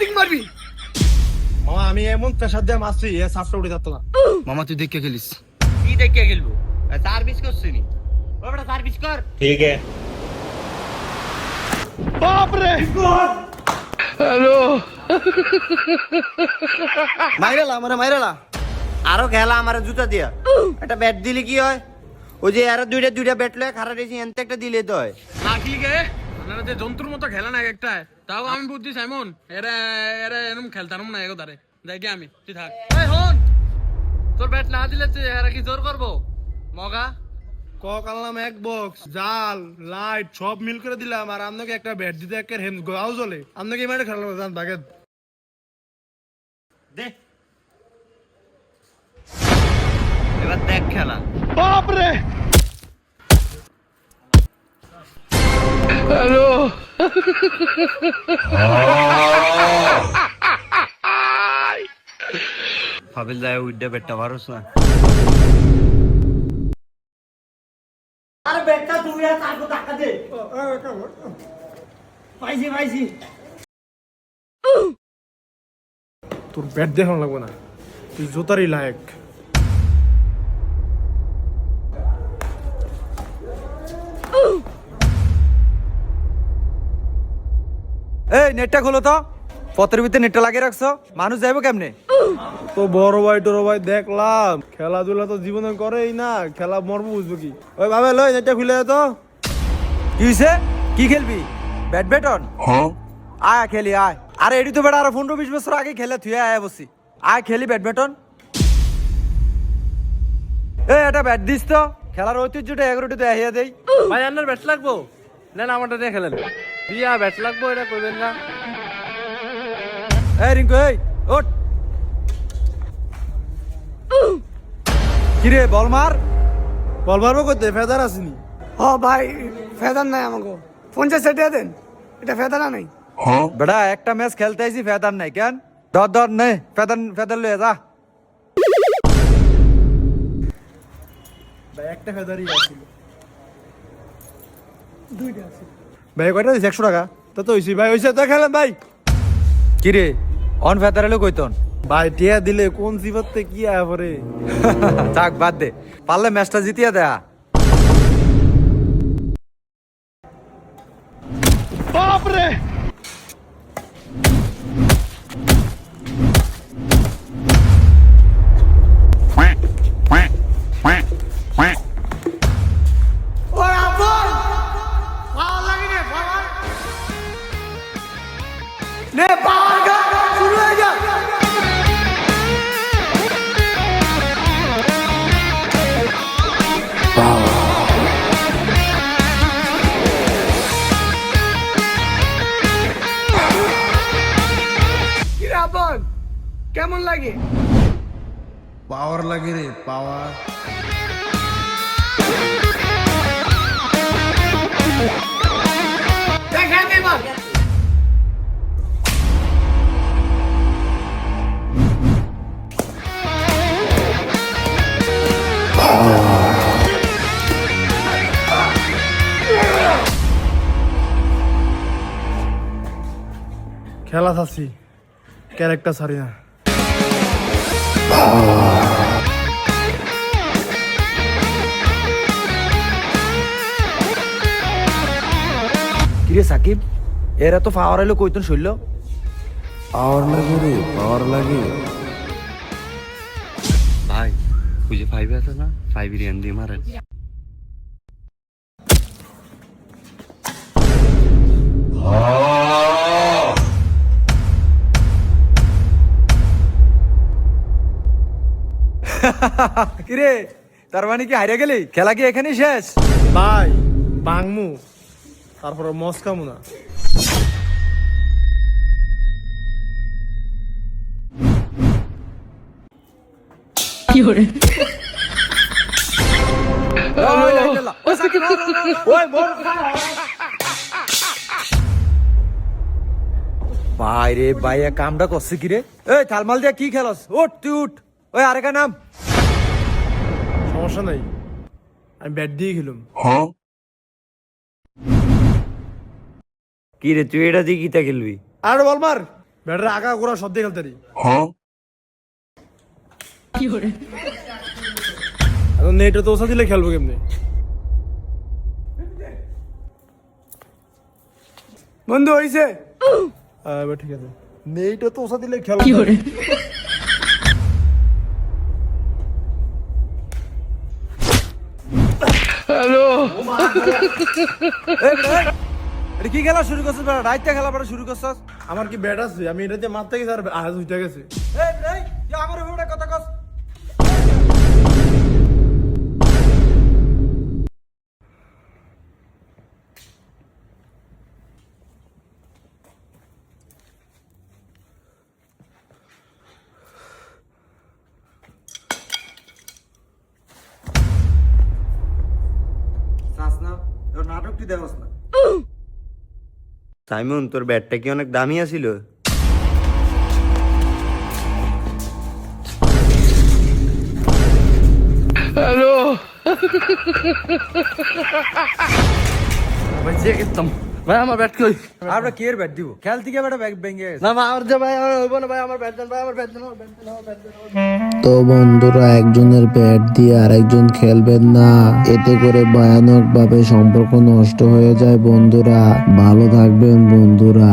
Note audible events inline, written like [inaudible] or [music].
তুই মারবি। মামা আমি এমন প্রেশার দিয়ে মারছি এ সাপটা উঠে যাচ্ছে না। মামা তুই দেখে খেলিস। কি দেখে খেলব? সার্ভিস করছি নি। ও বেটা সার্ভিস কর। মাইরালা আমার মাইরালা। আরও খেলা আমার জুতা দিয়া। একটা ব্যাট দিলে কি হয়? ওই যে আরও দুইটা দুইটা ব্যাট লয় খারাপ রেছি এনতে একটা দিলে তো হয়। না ঠিক আছে। আপনারা যে জন্তুর মতো খেলে না একটা তাও আমি বুদ্ধি সাইমন এরা এরা এরকম খেলতাম না এগো তারে। দেখি আমি তুই থাক। এই হন! তোর ব্যাট না দিলে তুই এরা কি জোর করব? মগা? কক আনলাম এক বক্স জাল লাইট সব মিল করে দিলাম আর আপনাকে একটা ব্যাট দিতে একটা হেম গাও জ্বলে। আপনাকে এই মাঠে খেলাম জান বাগে দে। এবার দেখ খেলা। বাপরে! ফাবিল যায় উইডা ব্যাটটা পারস না আরে ব্যাটটা তুমি আর তারপর টাকা দে। পাইছি পাইছি। তোর ব্যাট দেখানো লাগবে না। তুই জোতারই লায়ক। এই নেটটা খোলো তো। পথের ভিতরে নেটটা লাগিয়ে রাখছো। মানুষ যাইবো কেমনে? তো বড় ভাই টড় ভাই দেখলাম। খেলাধুলা তো জীবনে করেই না খেলা মরবো বুঝব কি? ওই ভাবে লই নেটটা খুলে তো। কি হইছে? কি খেলবি? ব্যাডমিন্টন? আয় খেলি আয়। আরে এডি তো বেটা আরও পনেরো বিশ বছর আগে খেলে তুই আয় বসি। আয় খেলি ব্যাডমিন্টন। এই এটা ব্যাট দিস তো। খেলার ঐতিহ্যটা এগারোটি তো আহিয়া দেই। ভাই আপনার ব্যাট লাগবো? নেন আমারটা দিয়ে খেলেন। দিয়া ব্যাট লাগবো এটা করবেন না। এই রিঙ্কু এই ওঠ কিরে বল মার বল মারবো করতে ফেদার আসেনি ও ভাই ফেদার নাই আমাকে। পঞ্চাশ টাকা দেন এটা ফেদারা নাই বেটা একটা ম্যাচ খেলতে আইছি ফেদার নাই কেন? ধর ধর নে ফেদার ফেদার লয়ে যা। ভাই একটা ফেদারই আছিল দুইটা আছে। ভাই কয়টা দিছে? একশো টাকা। তা তো হয়েছি ভাই হয়েছে তো খেলাম ভাই। কিরে অন ফেতারেলে কইতন ভাই টিয়া দিলে কোন সিবাতে কি আয়া পরে [laughs] থাক বাদ দে। পারলে ম্যাচটা জিতিয়া দেয়া। বাপরে! নে পাওয়ার গান শুরু হয়ে যা কি রে আপন কেমন লাগে পাওয়ার লাগে রে পাওয়ার খেলা থাকছি। ক্যারেক্টার সারি না কিরে সাকিব এরা তো পাওয়ার এলো কইতন শৈল? পাওয়ার লাগে রে পাওয়ার লাগে। ওই যে ফাইভ আছে না দিয়ে মারেন কিরে তার মানে কি হারিয়ে গেলি? খেলা কি এখানেই শেষ? ভাই বাংমু। তারপরে মস্কামু না। ভাই রে ভাই কামটা করছে কি রে? এই থালমাল দিয়া কি খেলস? উঠ তুই উঠ। ওই আরেকা নাম। সমস্যা নাই। আমি ব্যাট দিয়ে খেলুম। কি রে তুই এটা দিয়ে কিতা খেলবি? আর বল মার। ব্যাটারে আগা গোড়া সব দিয়ে খেলতে এখন নেটে তো ওসা দিলে খেলব কেমনি? বন্ধু হইছে? এবার ঠিক আছে। নেইটা তো ওসা দিলে খেলব এই। এটা কি খেলা শুরু করছিস বেটা রাইতে খেলা বেটা শুরু করছিস? আমার কি ব্যাট আছে? আমি এটাতে মারতে গেছি আর আজ উঠে গেছে। এই এই, আমার কথা কস। তুই দেখস না সাইমন তোর ব্যাটটা কি অনেক দামি আছিল? হ্যালো। [laughs] যে গেতাম ভাই আমার ব্যাট কই? আমরা কি এর ব্যাট দিব? খেল থেকে ব্যাট ব্যাগ ভেঙে না ভাই আমার যে ভাই আমার হইব না ভাই আমার ব্যাট দেন ভাই আমার ব্যাট দেন আমার ব্যাট দেন আমার ব্যাট দেন তো বন্ধুরা একজনের ব্যাট দিয়ে আরেকজন খেলবেন না। এতে করে ভয়ানক ভাবে সম্পর্ক নষ্ট হয়ে যায় বন্ধুরা। ভালো থাকবেন বন্ধুরা।